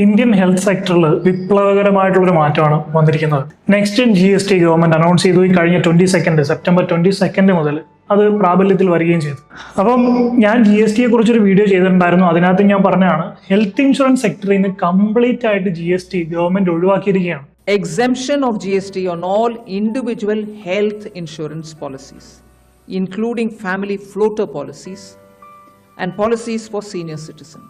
Indian health സെക്ടറിൽ വിപ്ലവകരമായിട്ടുള്ളൊരു മാറ്റമാണ് വന്നിരിക്കുന്നത്. Next G S T government announce ചെയ്തു. ഈ കഴിഞ്ഞ twenty second September twenty second മുതൽ അത് പ്രാബല്യത്തിൽ വരികയും ചെയ്തു. അപ്പം ഞാൻ ജി എസ് ടിയെ കുറിച്ചൊരു വീഡിയോ ചെയ്തിട്ടുണ്ടായിരുന്നു. അതിനകത്ത് ഞാൻ പറഞ്ഞതാണ് ഹെൽത്ത് ഇൻഷുറൻസ് സെക്ടറിൽ നിന്ന് കംപ്ലീറ്റ് ആയിട്ട് G S T government ഒഴിവാക്കിയിരിക്കുകയാണ്. Exemption of G S T on all individual health insurance policies including family floater policies and policies for senior citizen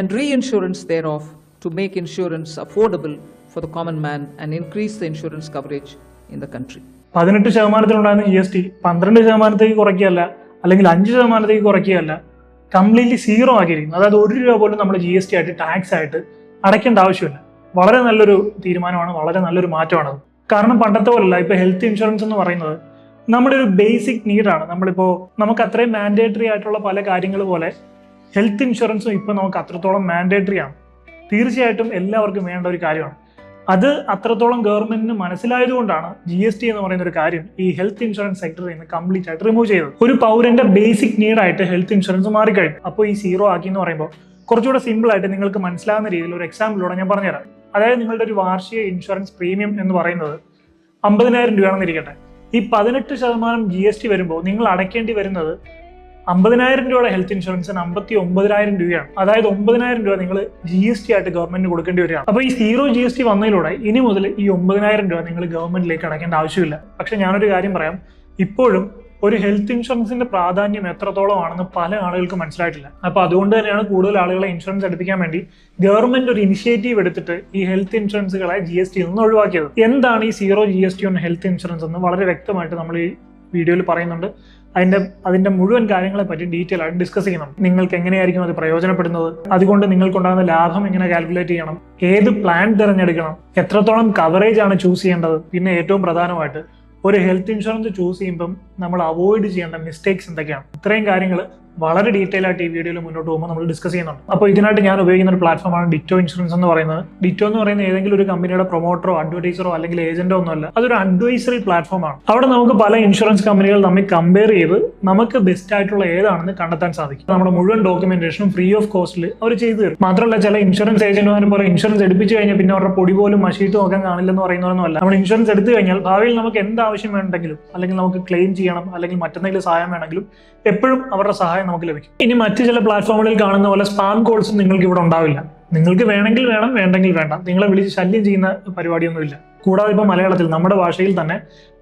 and reinsurance there thereof to make insurance affordable for the common man and increase the insurance coverage in the country. പതിനെട്ട് ശതമാനത്തിലുണ്ടായിരുന്ന G S T പന്ത്രണ്ട് ശതമാനത്തേക്ക് കുറയ്ക്കുകയല്ല അല്ലെങ്കിൽ അഞ്ച് ശതമാനത്തേക്ക് കുറയ്ക്കുകയല്ല completely zero ആക്കിയിരിക്കുന്നു. അതായത് ഒരു രൂപ പോലും നമ്മൾ G S T ആയിട്ട് ടാക്സ് ആയിട്ട് അടയ്ക്കേണ്ട ആവശ്യമില്ല. വളരെ നല്ലൊരു തീരുമാനമാണ് വളരെ നല്ലൊരു മാറ്റമാണത് കാരണം പണ്ടത്തെ പോലല്ല ഇപ്പൊ ഹെൽത്ത് ഇൻഷുറൻസ് എന്ന് പറയുന്നത് നമ്മുടെ ഒരു ബേസിക് നീഡാണ് നമ്മളിപ്പോ നമുക്ക് അത്രയും മാൻഡേറ്ററി ആയിട്ടുള്ള പല കാര്യങ്ങൾ പോലെ ഹെൽത്ത് ഇൻഷുറൻസും ഇപ്പൊ നമുക്ക് അത്രത്തോളം മാൻഡേറ്ററി ആണ്. തീർച്ചയായിട്ടും എല്ലാവർക്കും വേണ്ട ഒരു കാര്യമാണ്. അത് അത്രത്തോളം ഗവൺമെന്റിന് മനസ്സിലായതുകൊണ്ടാണ് ജി എസ് ടി എന്ന് പറയുന്ന ഒരു കാര്യം ഈ ഹെൽത്ത് ഇൻഷുറൻസ് സെക്ടറിൽ നിന്ന് കംപ്ലീറ്റ് ആയിട്ട് റിമൂവ് ചെയ്തത്. ഒരു പൗരന്റെ ബേസിക് നീഡായിട്ട് ഹെൽത്ത് ഇൻഷുറൻസ് മാറിക്കഴിഞ്ഞു. അപ്പോൾ ഈ സീറോ ആക്കി എന്ന് പറയുമ്പോൾ കുറച്ചുകൂടെ സിമ്പിൾ ആയിട്ട് നിങ്ങൾക്ക് മനസ്സിലാകുന്ന രീതിയിൽ ഒരു എക്സാമ്പിളിലൂടെ ഞാൻ പറഞ്ഞുതരാം. അതായത് നിങ്ങളുടെ ഒരു വാർഷിക ഇൻഷുറൻസ് പ്രീമിയം എന്ന് പറയുന്നത് അമ്പതിനായിരം രൂപയാണെന്നിരിക്കട്ടെ. ഈ പതിനെട്ട് ശതമാനം ജി എസ് ടി വരുമ്പോൾ നിങ്ങൾ അടയ്ക്കേണ്ടി വരുന്നത് അമ്പതിനായിരം രൂപയുടെ ഹെൽത്ത് ഇൻഷുറൻസിന് അമ്പത്തി ഒമ്പതിനായിരം രൂപയാണ്. അതായത് ഒമ്പതിനായിരം രൂപ നിങ്ങൾ ജി എസ് ടി ആയിട്ട് ഗവൺമെന്റിന് കൊടുക്കേണ്ടി വരികയാണ്. അപ്പോൾ ഈ സീറോ ജി എസ് ടി വന്നതിലൂടെ ഇനി മുതൽ ഈ ഒമ്പതിനായിരം രൂപ നിങ്ങൾ ഗവൺമെന്റിലേക്ക് അടയ്ക്കേണ്ട ആവശ്യമില്ല. പക്ഷെ ഞാനൊരു കാര്യം പറയാം. ഇപ്പോഴും ഒരു ഹെൽത്ത് ഇൻഷുറൻസിന്റെ പ്രാധാന്യം എത്രത്തോളം ആണെന്ന് പല ആളുകൾക്കും മനസ്സിലായിട്ടില്ല. അപ്പൊ അതുകൊണ്ട് തന്നെയാണ് കൂടുതൽ ആളുകളെ ഇൻഷുറൻസ് എടുപ്പിക്കാൻ വേണ്ടി ഗവൺമെന്റ് ഒരു ഇനിഷ്യേറ്റീവ് എടുത്തിട്ട് ഈ ഹെൽത്ത് ഇൻഷുറൻസുകളെ ജി എസ് ടി നിന്ന് ഒഴിവാക്കിയത്. എന്താണ് ഈ zero G S T on health insurance എന്ന്? വളരെ വ്യക്തമായിട്ട് നമ്മൾ ഈ വീഡിയോയിൽ പറയുന്നുണ്ട്. അതിന്റെ അതിന്റെ മുഴുവൻ കാര്യങ്ങളെ പറ്റി ഡീറ്റെയിൽ ആയിട്ട് ഡിസ്കസ് ചെയ്യണം. നിങ്ങൾക്ക് എങ്ങനെയായിരിക്കും അത് പ്രയോജനപ്പെടുന്നത്? അതുകൊണ്ട് നിങ്ങൾക്കുണ്ടാകുന്ന ലാഭം എങ്ങനെ കാൽക്കുലേറ്റ് ചെയ്യണം? ഏത് പ്ലാൻ തിരഞ്ഞെടുക്കണം? എത്രത്തോളം കവറേജ് ആണ് ചൂസ് ചെയ്യേണ്ടത്? പിന്നെ ഏറ്റവും പ്രധാനമായിട്ട് ഒരു ഹെൽത്ത് ഇൻഷുറൻസ് ചൂസ് ചെയ്യുമ്പം നമ്മൾ അവോയ്ഡ് ചെയ്യേണ്ട മിസ്റ്റേക്സ് എന്തൊക്കെയാണ്? ഇത്രയും കാര്യങ്ങൾ വളരെ ഡീറ്റെയിൽ ആയിട്ട് ഈ വീഡിയോയിൽ മുന്നോട്ട് പോകുമ്പോൾ നമ്മൾ ഡിസ്കസ് ചെയ്യുന്നുണ്ട്. അപ്പോൾ ഇതിനായിട്ട് ഞാൻ ഉപയോഗിക്കുന്ന ഒരു പ്ലാറ്റ്ഫോമാണ് ഡിറ്റോ ഇൻഷുറൻസ് എന്ന് പറയുന്നത്. ഡിറ്റോ എന്ന് പറയുന്ന ഏതെങ്കിലും ഒരു കമ്പനിയുടെ പ്രൊമോട്ടറോ അഡ്വർടൈസറോ അല്ലെങ്കിൽ ഏജന്റോ ഒന്നുമല്ല. അതൊരു അഡ്വൈസറി പ്ലാറ്റ്ഫോമാണ് അവിടെ നമുക്ക് പല ഇൻഷുറൻസ് കമ്പനികൾ നമ്മൾ കമ്പയർ ചെയ്ത് നമുക്ക് ബെസ്റ്റ് ആയിട്ടുള്ള ഏതാണെന്ന് കണ്ടെത്താൻ സാധിക്കും. നമ്മുടെ മുഴുവൻ ഡോക്യുമെന്റേഷനും ഫ്രീ ഓഫ് കോസ്റ്റിൽ അവർ ചെയ്തു തരും. മാത്രമല്ല ചില ഇൻഷുറൻസ് ഏജന്റുമാരും പോലെ ഇൻഷുറൻസ് എടുപ്പിച്ചു കഴിഞ്ഞാൽ പിന്നെ അവരുടെ പൊടി പോലും മഷീട്ട് നോക്കാൻ കാണില്ലെന്ന് പറയുന്നവരൊന്നുമല്ല നമ്മൾ ഇൻഷുറൻസ് എടുത്തു കഴിഞ്ഞാൽ ഭാവിയിൽ നമുക്ക് എന്ത് ആവശ്യം വേണ്ടെങ്കിലും അല്ലെങ്കിൽ നമുക്ക് ക്ലെയിം ചെയ്യണം അല്ലെങ്കിൽ മറ്റെന്തെങ്കിലും സഹായം വേണമെങ്കിലും എപ്പോഴും അവരുടെ സഹായം നമുക്ക് ലഭിക്കും. ഇനി മറ്റു ചില പ്ലാറ്റ്ഫോമുകളിൽ കാണുന്ന പോലെ സ്പാം കോൾസ് നിങ്ങൾക്ക് ഇവിടെ ഉണ്ടാവില്ല. നിങ്ങൾക്ക് വേണമെങ്കിൽ വേണം വേണ്ടെങ്കിൽ വേണ്ട. നിങ്ങളെ വിളിച്ച് ശല്യം ചെയ്യുന്ന പരിപാടിയൊന്നുമില്ല. കൂടാതെ ഇപ്പോൾ മലയാളത്തിൽ നമ്മുടെ ഭാഷയിൽ തന്നെ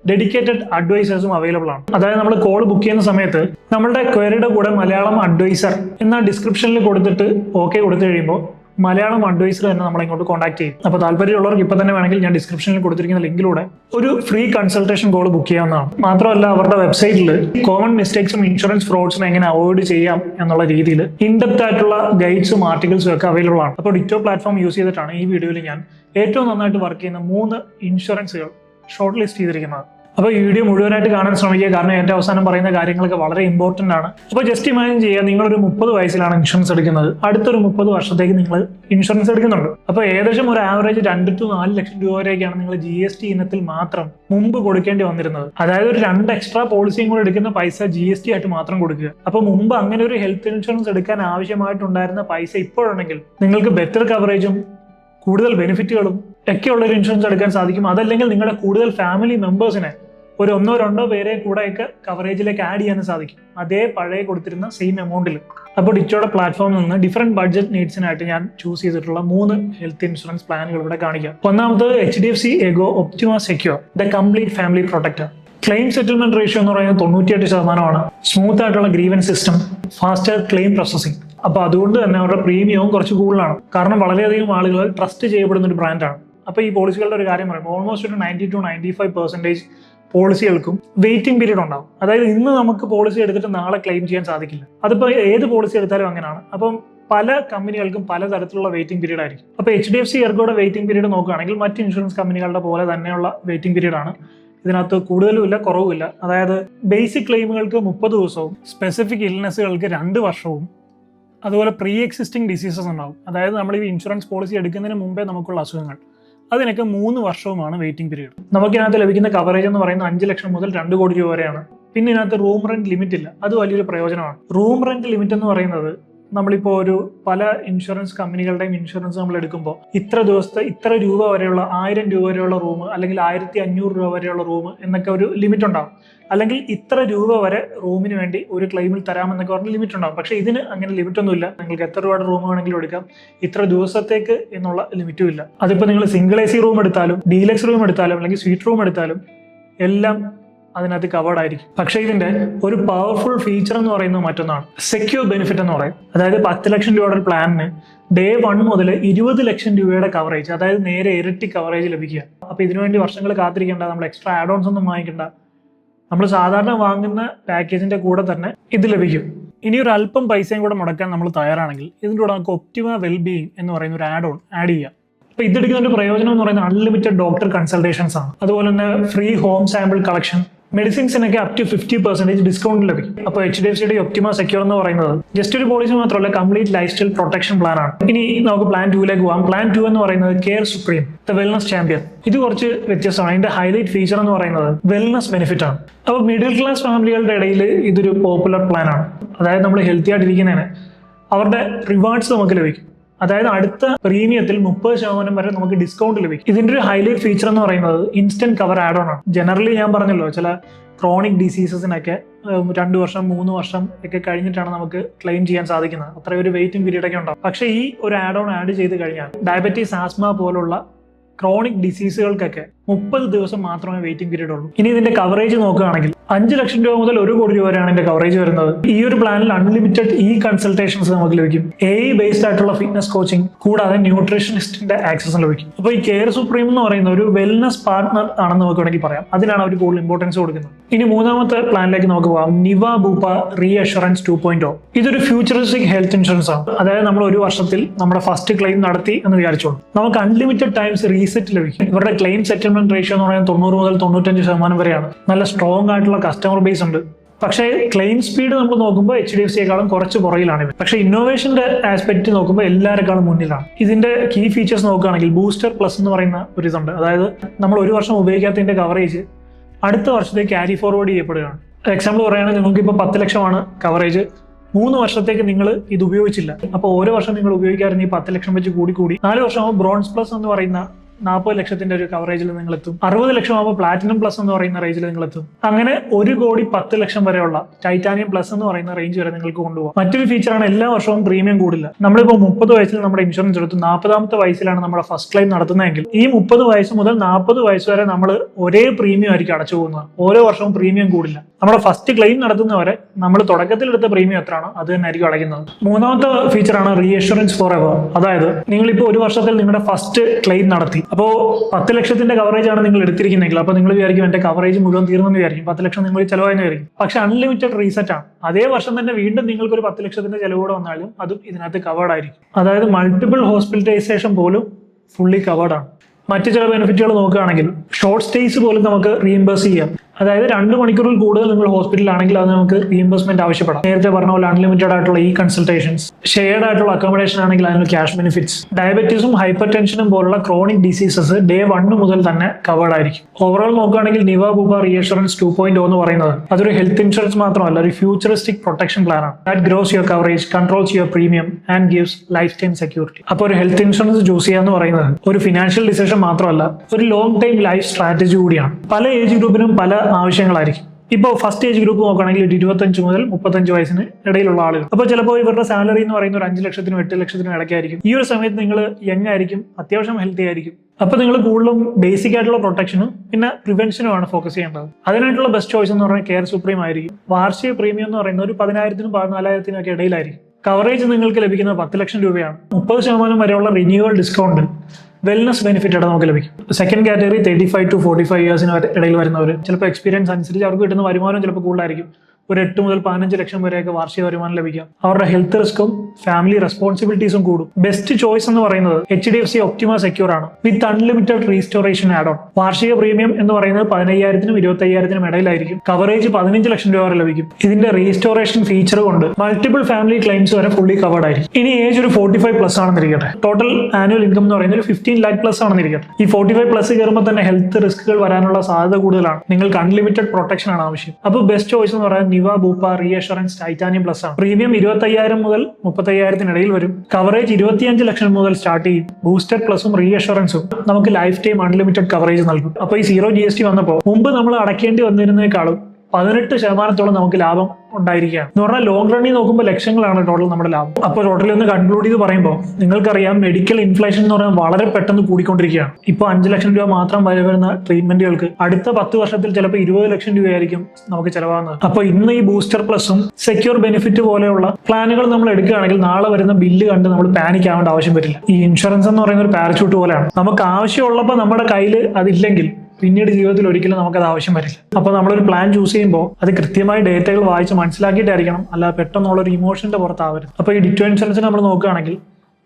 ഡെഡിക്കേറ്റഡ് അഡ്വൈസേഴ്സും അവൈലബിൾ ആണ്. അതായത് നമ്മൾ കോൾ ബുക്ക് ചെയ്യുന്ന സമയത്ത് നമ്മുടെ ക്വയറിയുടെ കൂടെ മലയാളം അഡ്വൈസർ എന്ന ഡിസ്ക്രിപ്ഷനിൽ കൊടുത്തിട്ട് ഓക്കെ കൊടുത്തു കഴിയുമ്പോൾ മലയാളം അഡ്വൈസർ തന്നെ നമ്മളെ ഇങ്ങോട്ട് കോൺടാക്ട് ചെയ്യും. അപ്പോൾ താല്പര്യമുള്ളവർക്ക് ഇപ്പോൾ തന്നെ വേണമെങ്കിൽ ഞാൻ ഡിസ്ക്രിപ്ഷനിൽ കൊടുത്തിരിക്കുന്ന ലിങ്കിലൂടെ ഒരു ഫ്രീ കൺസൾട്ടേഷൻ കോൾ ബുക്ക് ചെയ്യാവുന്നതാണ്. മാത്രമല്ല അവരുടെ വെബ്സൈറ്റിൽ കോമൺ മിസ്റ്റേക്സും ഇൻഷുറൻസ് ഫ്രോഡ്സും എങ്ങനെ അവോയ്ഡ് ചെയ്യാം എന്നുള്ള രീതിയിൽ ഇൻഡെപ്റ്റ് ആയിട്ടുള്ള ഗൈഡ്സും ആർട്ടിക്കിൾസും ഒക്കെ അവൈലബിൾ ആണ്. അപ്പോൾ ഡിറ്റോ പ്ലാറ്റ്ഫോം യൂസ് ചെയ്തിട്ടാണ് ഈ വീഡിയോയിൽ ഞാൻ ഏറ്റവും നന്നായിട്ട് വർക്ക് ചെയ്യുന്ന മൂന്ന് ഇൻഷുറൻസുകൾ ഷോർട്ട് ലിസ്റ്റ് ചെയ്തിരിക്കുന്നത്. അപ്പോൾ ഈ വീഡിയോ മുഴുവനായിട്ട് കാണാൻ ശ്രമിക്കുക. കാരണം ഏറ്റവും അവസാനം പറയുന്ന കാര്യങ്ങളൊക്കെ വളരെ ഇമ്പോർട്ടന്റ് ആണ്. അപ്പോൾ ജസ്റ്റ് ഇമാജിൻ ചെയ്യുക നിങ്ങളൊരു മുപ്പത് വയസ്സിലാണ് ഇൻഷുറൻസ് എടുക്കുന്നത്. അടുത്തൊരു മുപ്പത് വർഷത്തേക്ക് നിങ്ങൾ ഇൻഷുറൻസ് എടുക്കുന്നുണ്ട്. അപ്പോൾ ഏകദേശം ഒരു ആവറേജ് രണ്ട് ടു നാല് ലക്ഷം രൂപ വരെയൊക്കെയാണ് നിങ്ങൾ ജി എസ് ടി ഇനത്തിൽ മാത്രം മുമ്പ് കൊടുക്കേണ്ടി വന്നിരുന്നത്. അതായത് ഒരു രണ്ട് എക്സ്ട്രാ പോളിസിയും കൂടെ എടുക്കുന്ന പൈസ ജി എസ് ടി ആയിട്ട് മാത്രം കൊടുക്കുക. അപ്പോൾ മുമ്പ് അങ്ങനെ ഒരു ഹെൽത്ത് ഇൻഷുറൻസ് എടുക്കാൻ ആവശ്യമായിട്ടുണ്ടായിരുന്ന പൈസ ഇപ്പോഴുണ്ടെങ്കിൽ നിങ്ങൾക്ക് ബെറ്റർ കവറേജും കൂടുതൽ ബെനിഫിറ്റുകളും ഒക്കെയുള്ള ഒരു ഇൻഷുറൻസ് എടുക്കാൻ സാധിക്കും. അതല്ലെങ്കിൽ നിങ്ങളുടെ കൂടുതൽ ഫാമിലി മെമ്പേഴ്സിനെ ഒരു ഒന്നോ രണ്ടോ പേരെ കൂടെയൊക്കെ കവറേജിലേക്ക് ആഡ് ചെയ്യാനും സാധിക്കും. അതേ പഴയ കൊടുത്തിരുന്ന സെയിം എമൗണ്ടിൽ അപ്പോൾ ഡിറ്റോയുടെ പ്ലാറ്റ്ഫോമിൽ നിന്ന് ഡിഫറെന്റ് ബഡ്ജറ്റ് നീഡ്സിനായിട്ട് ഞാൻ ചൂസ് ചെയ്തിട്ടുള്ള മൂന്ന് ഹെൽത്ത് ഇൻഷുറൻസ് പ്ലാനുകൾ ഇവിടെ കാണിക്കാം. ഒന്നാമത് H D F C Ergo Optima Secure the complete family protector claim settlement ratio എന്ന് പറയുന്നത് തൊണ്ണൂറ്റിയെട്ട് ശതമാനമാണ്. സ്മൂത്ത് ആയിട്ടുള്ള grievance system faster claim processing അപ്പൊ അതുകൊണ്ട് തന്നെ അവരുടെ പ്രീമിയവും കുറച്ച് കൂടുതലാണ്. കാരണം വളരെയധികം ആളുകൾ ട്രസ്റ്റ് ചെയ്യപ്പെടുന്ന ഒരു ബ്രാൻഡാണ് അപ്പൊ ഈ പോളിസികളുടെ ഒരു കാര്യം പറയുമ്പോൾ ഓൾമോസ്റ്റ് ഒരു ninety two ninety five percentage പോളിസികൾക്കും waiting period ഉണ്ടാവും. അതായത് ഇന്ന് നമുക്ക് പോളിസി എടുത്തിട്ട് നാളെ ക്ലെയിം ചെയ്യാൻ സാധിക്കില്ല. അതിപ്പോൾ ഏത് പോളിസി എടുത്താലും അങ്ങനെയാണ്. അപ്പം പല കമ്പനികൾക്കും പലതരത്തിലുള്ള വെയിറ്റിംഗ് പീരീഡ് ആയിരിക്കും. അപ്പോൾ എച്ച് ഡി എഫ് സി എർഗോയുടെ വെയിറ്റിംഗ് പീരീഡ് നോക്കുകയാണെങ്കിൽ മറ്റ് ഇൻഷുറൻസ് കമ്പനികളുടെ പോലെ തന്നെയുള്ള വെയിറ്റിംഗ് പീരീഡ് ആണ്. ഇതിനകത്ത് കൂടുതലുമില്ല കുറവുമില്ല അതായത് ബേസിക് ക്ലെയിമുകൾക്ക് മുപ്പത് ദിവസവും സ്പെസിഫിക് ഇൽനെസ്സുകൾക്ക് രണ്ട് വർഷവും അതുപോലെ പ്രീ എക്സിസ്റ്റിംഗ് ഡിസീസസ് ഉണ്ടാവും. അതായത് നമ്മൾ ഈ ഇൻഷുറൻസ് പോളിസി എടുക്കുന്നതിന് മുമ്പേ നമുക്കുള്ള അസുഖങ്ങൾ. അതിനൊക്കെ മൂന്ന് വർഷവുമാണ് വെയിറ്റിംഗ് പീരീഡ് നമുക്ക് ഇതിനകത്ത് ലഭിക്കുന്ന കവറേജ് എന്ന് പറയുന്നത് അഞ്ച് ലക്ഷം മുതൽ രണ്ട് കോടി രൂപ വരെയാണ്. പിന്നെ ഇതിനകത്ത് റൂം റെന്റ് ലിമിറ്റ് ഇല്ല. അത് വലിയൊരു പ്രയോജനമാണ്. റൂം റെന്റ് ലിമിറ്റ് എന്ന് പറയുന്നത് നമ്മളിപ്പോൾ ഒരു പല ഇൻഷുറൻസ് കമ്പനികളുടെയും ഇൻഷുറൻസ് നമ്മൾ എടുക്കുമ്പോൾ ഇത്ര ദിവസത്തെ ഇത്ര രൂപ വരെയുള്ള ആയിരം രൂപ വരെയുള്ള റൂം അല്ലെങ്കിൽ ആയിരത്തി അഞ്ഞൂറ് രൂപ വരെയുള്ള റൂം എന്നൊക്കെ ഒരു ലിമിറ്റ് ഉണ്ടാവും. അല്ലെങ്കിൽ ഇത്ര രൂപ വരെ റൂമിന് വേണ്ടി ഒരു ക്ലെയിമിൽ തരാമെന്നൊക്കെ പറഞ്ഞ ലിമിറ്റ് ഉണ്ടാവും. പക്ഷേ ഇതിന് അങ്ങനെ ലിമിറ്റ് ഒന്നുമില്ല. നിങ്ങൾക്ക് എത്ര രൂപയുടെ റൂം വേണമെങ്കിലും എടുക്കാം. ഇത്ര ദിവസത്തേക്ക് എന്നുള്ള ലിമിറ്റും ഇല്ല. അതിപ്പോൾ നിങ്ങൾ സിംഗിൾ എ സി റൂം എടുത്താലും ഡീലക്സ് റൂം എടുത്താലും അല്ലെങ്കിൽ സ്വീറ്റ് റൂം എടുത്താലും എല്ലാം അതിനകത്ത് കവേർഡ് ആയിരിക്കും. പക്ഷേ ഇതിന്റെ ഒരു പവർഫുൾ ഫീച്ചർ എന്ന് പറയുന്നത് മറ്റൊന്നാണ്. സെക്യൂർ ബെനിഫിറ്റ് എന്ന് പറയും. അതായത് പത്ത് ലക്ഷം രൂപയുടെ ഒരു പ്ലാനിന് ഡേ വൺ മുതൽ ഇരുപത് ലക്ഷം രൂപയുടെ കവറേജ് അതായത് നേരെ ഇരട്ടി കവറേജ് ലഭിക്കുക. അപ്പൊ ഇതിനുവേണ്ടി വർഷങ്ങൾ കാത്തിരിക്കേണ്ട നമ്മൾ എക്സ്ട്രാ ആഡ് ഓൺസ് ഒന്നും വാങ്ങിക്കേണ്ട. നമ്മൾ സാധാരണ വാങ്ങുന്ന പാക്കേജിന്റെ കൂടെ തന്നെ ഇത് ലഭിക്കും. ഇനി ഒരു അല്പം പൈസയും കൂടെ മുടക്കാൻ നമ്മൾ തയ്യാറാണെങ്കിൽ ഇതിന്റെ കൂടെ നമുക്ക് ഒപ്റ്റിമ വെൽബീയിങ് എന്ന് പറയുന്ന ഒരു ആഡ് ഓൺ ആഡ് ചെയ്യാം. അപ്പൊ ഇതെടുക്കുന്നതിന്റെ പ്രയോജനം എന്ന് പറയുന്നത് അൺലിമിറ്റഡ് ഡോക്ടർ കൺസൾട്ടേഷൻസ് ആണ്. അതുപോലെ തന്നെ free home sample collection മെഡിസിൻസിനൊക്കെ up to fifty percentage discount ലഭിക്കും. അപ്പോൾ എച്ച് ഡി എഫ് സിയുടെ ഒപ്റ്റിമ സെക്യൂർ എന്ന് പറയുന്നത് ജസ്റ്റ് ഒരു പോളിസി മാത്രമല്ല complete life style protection plan ആണ്. ഇനി നമുക്ക് പ്ലാൻ ടൂയിലേക്ക് പോകാം പ്ലാൻ ടു എന്ന് പറയുന്നത് Care Supreme the wellness champion ഇത് കുറച്ച് വ്യത്യസ്തമാണ്. ഇതിന്റെ ഹൈലൈറ്റ് ഫീച്ചർ എന്ന് പറയുന്നത് വെൽനസ് ബെനിഫിറ്റ് ആണ്. അപ്പോൾ മിഡിൽ ക്ലാസ് ഫാമിലികളുടെ ഇടയിൽ ഇതൊരു പോപ്പുലർ പ്ലാൻ ആണ്. അതായത് നമ്മൾ ഹെൽത്തി ആയിട്ടിരിക്കുന്നതിന് അവരുടെ റിവാർഡ്സ് നമുക്ക് ലഭിക്കും. അതായത് അടുത്ത പ്രീമിയത്തിൽ മുപ്പത് ശതമാനം വരെ നമുക്ക് ഡിസ്കൗണ്ട് ലഭിക്കും. ഇതിന്റെ ഒരു ഹൈലൈറ്റ് ഫീച്ചർ എന്ന് പറയുന്നത് ഇൻസ്റ്റന്റ് കവർ ആഡ് ഓൺ ആണ്. ജനറലി ഞാൻ പറഞ്ഞല്ലോ ചില ക്രോണിക് ഡിസീസസിനൊക്കെ രണ്ട് വർഷം മൂന്ന് വർഷം ഒക്കെ കഴിഞ്ഞിട്ടാണ് നമുക്ക് ക്ലെയിം ചെയ്യാൻ സാധിക്കുന്നത്. അത്ര ഒരു വെയിറ്റിംഗ് പീരീഡ് ഒക്കെ ഉണ്ടാവും. പക്ഷേ ഈ ഒരു ആഡ് ഓൺ ആഡ് ചെയ്ത് കഴിഞ്ഞാൽ ഡയബറ്റീസ് ആസ്മ പോലുള്ള ക്രോണിക് ഡിസീസുകൾക്കൊക്കെ മുപ്പത് ദിവസം മാത്രമേ വെയിറ്റിംഗ് പീരീഡ് ഉള്ളൂ. ഇനി ഇതിന്റെ കവറേജ് നോക്കുകയാണെങ്കിൽ അഞ്ച് ലക്ഷം രൂപ മുതൽ ഒരു കോടി രൂപ വരെയാണ് ഇതിന്റെ കവറേജ് വരുന്നത്. ഈ ഒരു പ്ലാനിൽ അൺലിമിറ്റഡ് ഇ കൺസൾട്ടേഷൻസ് നമുക്ക് ലഭിക്കും. എ ബേസ്ഡ് ആയിട്ടുള്ള ഫിറ്റ്നസ് കോച്ചിങ് കൂടാതെ ന്യൂട്രീഷനിസ്റ്റിന്റെ ആക്സസ് ലഭിക്കും. അപ്പോൾ ഈ കെയർ സുപ്രീം എന്ന് പറയുന്ന ഒരു വെൽനസ് പാർട്ട്ണർ ആണെന്ന് നമുക്ക് വേണമെങ്കിൽ പറയാം. അതിനാണ് അവർ കൂടുതൽ ഇമ്പോർട്ടൻസ് കൊടുക്കുന്നത്. ഇനി മൂന്നാമത്തെ പ്ലാനിലേക്ക് നമുക്ക് പോകാം. Niva Bupa reassurance two point O ഇതൊരു ഫ്യൂച്ചറിസ്റ്റിക് ഹെൽത്ത് ഇൻഷുറൻസ് ആണ്. അതായത് നമ്മൾ ഒരു വർഷത്തിൽ നമ്മുടെ ഫസ്റ്റ് ക്ലെയിം നടത്തി എന്ന് വിചാരിച്ചോളൂ. നമുക്ക് അൺലിമിറ്റഡ് ടൈംസ് റീസെറ്റ് ലഭിക്കും. ഇവരുടെ ക്ലെയിം സെറ്റിൽമെന്റ് റേഷ്യോ എന്ന് പറയുന്നത് തൊണ്ണൂറ് മുതൽ തൊണ്ണൂറ്റഞ്ച് ശതമാനം വരെയാണ്. നല്ല സ്ട്രോങ് ആയിട്ടുള്ള കസ്റ്റമർ ബേസ് ഉണ്ട്. പക്ഷേ ക്ലെയിം സ്പീഡ് നമ്മൾ നോക്കുമ്പോൾ എച്ച് ഡി എഫ് സിയെക്കാളും കുറച്ച് പുറകിലാണ് പക്ഷേ ഇന്നോവേഷന്റെ ആസ്പെക്ട് നോക്കുമ്പോൾ എല്ലാവരെക്കാളും മുന്നിലാണ്. ഇതിന്റെ കീ ഫീച്ചേഴ്സ് നോക്കുകയാണെങ്കിൽ ബൂസ്റ്റർ പ്ലസ് എന്ന് പറയുന്ന ഒരു ഇതുണ്ട്. അതായത് നമ്മൾ ഒരു വർഷം ഉപയോഗിക്കാത്തതിന്റെ കവറേജ് അടുത്ത വർഷത്തേക്ക് ക്യാരി ഫോർവേഡ് ചെയ്യപ്പെടുകയാണ്. എക്സാമ്പിൾ പറയുകയാണെങ്കിൽ നിങ്ങൾക്ക് ഇപ്പോൾ പത്ത് ലക്ഷമാണ് കവറേജ് മൂന്ന് വർഷത്തേക്ക് നിങ്ങൾ ഇത് ഉപയോഗിച്ചില്ല. അപ്പോൾ ഓരോ വർഷം നിങ്ങൾ ഉപയോഗിക്കാറുണ്ട് ഈ പത്ത് ലക്ഷം വെച്ച് കൂടി കൂടി. നാല് വർഷമാകുമ്പോൾ ബ്രോൺസ് പ്ലസ് എന്ന് പറയുന്ന നാൽപ്പത് ലക്ഷത്തിന്റെ ഒരു കവറേജിൽ നിങ്ങൾ എത്തും അറുപത് ലക്ഷം ആകുമ്പോൾ പ്ലാറ്റിനം പ്ലസ് എന്ന് പറയുന്ന റേഞ്ചിൽ നിങ്ങൾ എത്തും അങ്ങനെ ഒരു കോടി പത്ത് ലക്ഷം വരെയുള്ള ടൈറ്റാനിയം പ്ലസ് എന്ന് പറയുന്ന റേഞ്ച് വരെ നിങ്ങൾക്ക് കൊണ്ടുപോകാം. മറ്റൊരു ഫീച്ചറാണ് എല്ലാ വർഷവും പ്രീമിയം കൂടില്ല. നമ്മളിപ്പോൾ മുപ്പത് വയസ്സിൽ നമ്മുടെ ഇൻഷുറൻസ് എടുത്തു. നാൽപ്പതാമത്തെ വയസ്സിലാണ് നമ്മുടെ ഫസ്റ്റ് ക്ലെയിം നടത്തുന്നതെങ്കിൽ ഈ മുപ്പത് വയസ്സ് മുതൽ നാൽപ്പത് വയസ്സ് വരെ നമ്മൾ ഒരേ പ്രീമിയം ആയിരിക്കും അടച്ചു പോകുന്നത്. ഓരോ വർഷവും പ്രീമിയം കൂടില്ല. നമ്മുടെ ഫസ്റ്റ് ക്ലെയിം നടത്തുന്നവരെ നമ്മൾ തുടക്കത്തിൽ എടുത്ത പ്രീമിയം എത്രയാണോ അത് തന്നെ ആയിരിക്കും അടയ്ക്കുന്നത്. മൂന്നാമത്തെ ഫീച്ചറാണ് റീഅഷുറൻസ് ഫോർ എവർ അതായത് നിങ്ങൾ നിങ്ങളിപ്പോൾ ഒരു വർഷത്തിൽ നിങ്ങളുടെ ഫസ്റ്റ് ക്ലെയിം നടത്തി. അപ്പോൾ പത്ത് ലക്ഷത്തിന്റെ കവറേജ് ആണ് നിങ്ങൾ എടുത്തിരിക്കുന്നെങ്കിൽ അപ്പോൾ നിങ്ങൾ വിചാരിക്കും എന്റെ കവറേജ് മുഴുവൻ തീർന്നെന്ന് വിചാരിക്കും. പത്ത് ലക്ഷം നിങ്ങൾ ചിലവായെന്ന് വിചാരിക്കും. പക്ഷേ അൺലിമിറ്റഡ് റീസെറ്റ് ആണ്. അതേ വർഷം തന്നെ വീണ്ടും നിങ്ങൾക്ക് ഒരു പത്ത് ലക്ഷത്തിന്റെ ചിലവ് കൂടെ വന്നാലും അതും ഇതിനകത്ത് കവേർഡ് ആയിരിക്കും. അതായത് മൾട്ടിപ്പിൾ ഹോസ്പിറ്റലൈസേഷൻ പോലും ഫുള്ളി കവേർഡ് ആണ്. മറ്റു ചില ബെനിഫിറ്റുകൾ നോക്കുകയാണെങ്കിൽ ഷോർട്ട് സ്റ്റേസ് പോലും നമുക്ക് റീഇംബേഴ്സ് ചെയ്യാം. അതായത് രണ്ട് മണിക്കൂറിൽ കൂടുതൽ നിങ്ങൾ ഹോസ്പിറ്റലിലാണെങ്കിൽ അത് നമുക്ക് റീഇംബേഴ്സ്മെന്റ് ആവശ്യപ്പെടാം. നേരത്തെ പറഞ്ഞ പോലെ അൺലിമിറ്റഡ് ആയിട്ടുള്ള ഈ കൺസൾട്ടേഷൻസ് ഷെയർഡ് ആയിട്ടുള്ള അക്കോമഡേഷൻ ആണെങ്കിൽ അതിന് ക്യാഷ് ബെനിഫിറ്റ്സ് ഡയബറ്റീസും ഹൈപ്പർ ടെൻഷനും പോലുള്ള ക്രോണിക് ഡിസീസസ് ഡേ വൺ മുതൽ തന്നെ കവേർഡ് ആയിരിക്കും. ഓവറോൾ നോക്കുകയാണെങ്കിൽ Niva Bupa reinsurance two point എന്ന് പറയുന്നത് അതൊരു ഹെൽത്ത് ഇൻഷുറൻസ് മാത്രമല്ല ഒരു ഫ്യൂച്ചറിസ്റ്റിക് പ്രൊട്ടക്ഷൻ പ്ലാൻ ആണ്. That grows your coverage controls your premium and gives lifetime security അപ്പോൾ ഒരു ഹെൽത്ത് ഇൻഷുറൻസ് ചൂസ് ചെയ്യുക എന്ന് പറയുന്നത് ഒരു ഫിനാൻഷ്യൽ ഡിസിഷൻ മാത്രമല്ല ഒരു ലോങ് ടൈം ലൈഫ് സ്ട്രാറ്റജി കൂടിയാണ്. പല ഏജ് ഗ്രൂപ്പിനും പല ആവശ്യങ്ങളായിരിക്കും. ഇപ്പോൾ ഫസ്റ്റ് ഏജ് ഗ്രൂപ്പ് നോക്കുകയാണെങ്കിൽ ഒരു ഇരുപത്തഞ്ച് മുതൽ മുപ്പത്തഞ്ച് വയസ്സിന് ഇടയിലുള്ള ആളുകൾ. അപ്പോൾ ചിലപ്പോൾ ഇവരുടെ സാലറി എന്ന് പറയുന്ന ഒരു അഞ്ച് ലക്ഷത്തിനും എട്ട് ലക്ഷത്തിനും ഇടയ്ക്കായിരിക്കും. ഈ ഒരു സമയത്ത് നിങ്ങൾ യങ് ആയിരിക്കും അത്യാവശ്യം ഹെൽത്തി ആയിരിക്കും. അപ്പോൾ നിങ്ങൾ കൂടുതലും ബേസിക് ആയിട്ടുള്ള പ്രൊട്ടക്ഷനും പിന്നെ പ്രിവെൻഷനുമാണ് ഫോക്കസ് ചെയ്യേണ്ടത്. അതിനായിട്ടുള്ള ബെസ്റ്റ് ചോയ്സ് എന്ന് പറഞ്ഞാൽ കെയർ സുപ്രീം ആയിരിക്കും. വാർഷിക പ്രീമിയം എന്ന് പറയുന്നത് ഒരു പതിനായിരത്തിനും പതിനാലായിരത്തിനും ഒക്കെ ഇടയിലായിരിക്കും. കവറേജ് നിങ്ങൾക്ക് ലഭിക്കുന്നത് പത്ത് ലക്ഷം രൂപയാണ്. മുപ്പത് ശതമാനം വരെയുള്ള റിന്യൂവൽ ഡിസ്കൗണ്ട് വെൽനസ് ബെനിഫിറ്റ് ആയിട്ട് നമുക്ക് ലഭിക്കും. Second category thirty five to forty five ഇയേഴ്സിന് ഇടയിൽ വരുന്നവർ ചിലപ്പോൾ എക്സ്പീരിയൻസ് അനുസരിച്ച് അവർക്ക് കിട്ടുന്ന വരുമാനം ചിലപ്പോൾ കൂടുതലായിരിക്കും. ഒരു എട്ട് മുതൽ പതിനഞ്ച് ലക്ഷം വരെയൊക്കെ വാർഷിക വരുമാനം ലഭിക്കാം. അവരുടെ ഹെൽത്ത് റിസ്ക്കും ഫാമിലി റെസ്പോൺസിബിലിറ്റീസും കൂടും. ബെസ്റ്റ് ചോയ്സ് എന്ന് പറയുന്നത് H D F C Optima Secure ആണ്. With unlimited restoration add on വാർഷിക പ്രീമിയം എന്ന് പറയുന്നത് പതിനയ്യായിരത്തിനും ഇരുപത്തി അയ്യായിരത്തിനും ഇടയിലായിരിക്കും. കവറേജ് പതിനഞ്ച് ലക്ഷം രൂപ വരെ ലഭിക്കും. ഇതിന്റെ റീസ്റ്റോറേഷൻ ഫീച്ചർ കൊണ്ട് മൾട്ടിപ്പിൾ ഫാമിലി ക്ലെയിംസ് വരെ ഫുള്ളി കവേർഡ് ആയിരിക്കും. ഇനി ഏജ് ഒരു ഫോർട്ടി ഫൈവ് പ്ലസ് ആണെന്നിരിക്കട്ടെ. ടോട്ടൽ ആനുവൽ ഇൻകം എന്ന് പറയുന്നത് ഒരു ഫിഫ്റ്റീൻ ലാക്ക് പ്ലസ് ആണെന്നിരിക്കട്ടെ. ഈ ഫോർട്ടി ഫൈവ് പ്ലസ് കയറുമ്പോൾ തന്നെ ഹെൽത്ത് റിസ്കുകൾ വരാനുള്ള സാധ്യത കൂടുതലാണ്. നിങ്ങൾക്ക് അൺലിമിറ്റഡ് പ്രൊട്ടക്ഷൻ ആണ് ആവശ്യം. അപ്പോൾ ബെസ്റ്റ് ചോയ്സ് എന്ന് പറയുന്നത് Niva Bupa reassurance titanium plus ആണ്. പ്രീമിയം ഇരുപത്തി അയ്യായിരം മുതൽ മുപ്പത്തി അയ്യായിരത്തിനിടയിൽ വരും. കവറേജ് ഇരുപത്തിയഞ്ച് ലക്ഷം മുതൽ സ്റ്റാർട്ട് ചെയ്യും. ബൂസ്റ്റഡ് പ്ലസും റീഅഷുറൻസും നമുക്ക് ലൈഫ് ടൈം അൺലിമിറ്റഡ് കവറേജ് നൽകും. അപ്പോൾ ഈ സീറോ ജി എസ് ടി വന്നപ്പോൾ മുമ്പ് നമ്മൾ അടയ്ക്കേണ്ടി വന്നിരുന്നേക്കാളും പതിനെട്ട് ശതമാനത്തോളം നമുക്ക് ലാഭം ഉണ്ടായിരിക്കുകയാണ്. എന്ന് പറഞ്ഞാൽ ലോങ് റണ്ണിൽ നോക്കുമ്പോൾ ലക്ഷങ്ങളാണ് ടോട്ടൽ നമ്മുടെ ലാഭം. അപ്പോൾ ടോട്ടലി ഒന്ന് കൺക്ലൂഡ് ചെയ്ത് പറയുമ്പോൾ നിങ്ങൾക്കറിയാം മെഡിക്കൽ ഇൻഫ്ലേഷൻ എന്ന് പറഞ്ഞാൽ വളരെ പെട്ടെന്ന് കൂടിക്കൊണ്ടിരിക്കുകയാണ്. ഇപ്പോൾ അഞ്ച് ലക്ഷം രൂപ മാത്രം വരെ വരുന്ന ട്രീറ്റ്മെന്റുകൾക്ക് അടുത്ത പത്ത് വർഷത്തിൽ ചിലപ്പോൾ ഇരുപത് ലക്ഷം രൂപയായിരിക്കും നമുക്ക് ചിലവാകുന്നത്. അപ്പോൾ ഇന്ന് ഈ ബൂസ്റ്റർ പ്ലസും സെക്യൂർ ബെനിഫിറ്റ് പോലെയുള്ള പ്ലാനുകൾ നമ്മൾ എടുക്കുകയാണെങ്കിൽ നാളെ വരുന്ന ബില്ല് കണ്ട് നമ്മൾ പാനിക് ആവേണ്ട ആവശ്യം വരില്ല. ഈ ഇൻഷുറൻസ് എന്ന് പറയുന്ന ഒരു പാരച്യൂട്ട് പോലെയാണ്. നമുക്ക് ആവശ്യമുള്ളപ്പോൾ നമ്മുടെ കയ്യിൽ അതില്ലെങ്കിൽ പിന്നീട് ജീവിതത്തിൽ ഒരിക്കലും നമുക്കത് ആവശ്യം വരില്ല. അപ്പോൾ നമ്മളൊരു പ്ലാൻ ചൂസ് ചെയ്യുമ്പോൾ അത് കൃത്യമായി ഡേറ്റകൾ വായിച്ച് മനസ്സിലാക്കിയിട്ടായിരിക്കണം. അല്ലാതെ പെട്ടെന്നുള്ള ഒരു ഇമോഷന്റെ പുറത്താവരുത്. അപ്പോൾ ഈ ഡിറ്റോ ഇൻഷുറൻസിന് നമ്മൾ നോക്കുകയാണെങ്കിൽ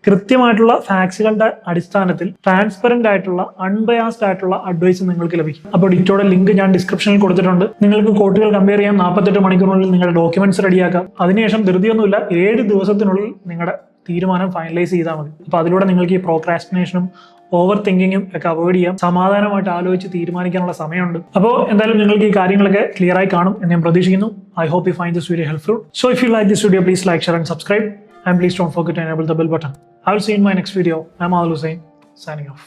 കൃത്യമായിട്ടുള്ള ഫാക്സുകളുടെ അടിസ്ഥാനത്തിൽ ട്രാൻസ്പെറന്റ് ആയിട്ടുള്ള അൺബയാസ്ഡ് ആയിട്ടുള്ള അഡ്വൈസ് നിങ്ങൾക്ക് ലഭിക്കും. അപ്പോൾ ഡിറ്റോയുടെ ലിങ്ക് ഞാൻ ഡിസ്ക്രിപ്ഷനിൽ കൊടുത്തിട്ടുണ്ട്. നിങ്ങൾക്ക് കോട്ടുകൾ കമ്പയർ ചെയ്യാം. നാൽപ്പത്തെട്ട് മണിക്കൂറിനുള്ളിൽ നിങ്ങളുടെ ഡോക്യുമെന്റ്സ് റെഡിയാക്കാം അതിനുശേഷം ധൃതിയൊന്നുമില്ല ഏഴ് ദിവസത്തിനുള്ളിൽ നിങ്ങളുടെ തീരുമാനം ഫൈനലൈസ് ചെയ്താൽ മതി. അപ്പോൾ അതിലൂടെ നിങ്ങൾക്ക് ഈ പ്രോക്രാസ്റ്റിനേഷനും ഓവർ തിങ്കിങ്ങും ഒക്കെ അവോയ്ഡ് ചെയ്യാം. സമാധാനമായിട്ട് ആലോചിച്ച് തീരുമാനിക്കാനുള്ള സമയമുണ്ട്. അപ്പോൾ എന്തായാലും നിങ്ങൾക്ക് ഈ കാര്യങ്ങളൊക്കെ ക്ലിയർ ആയി കാണും എന്ന് ഞാൻ പ്രതീക്ഷിക്കുന്നു. I hope you find this video helpful so if you like this video please like share and subscribe and please forget to enable the bell button I will see in my next video I'm Al Hussain signing off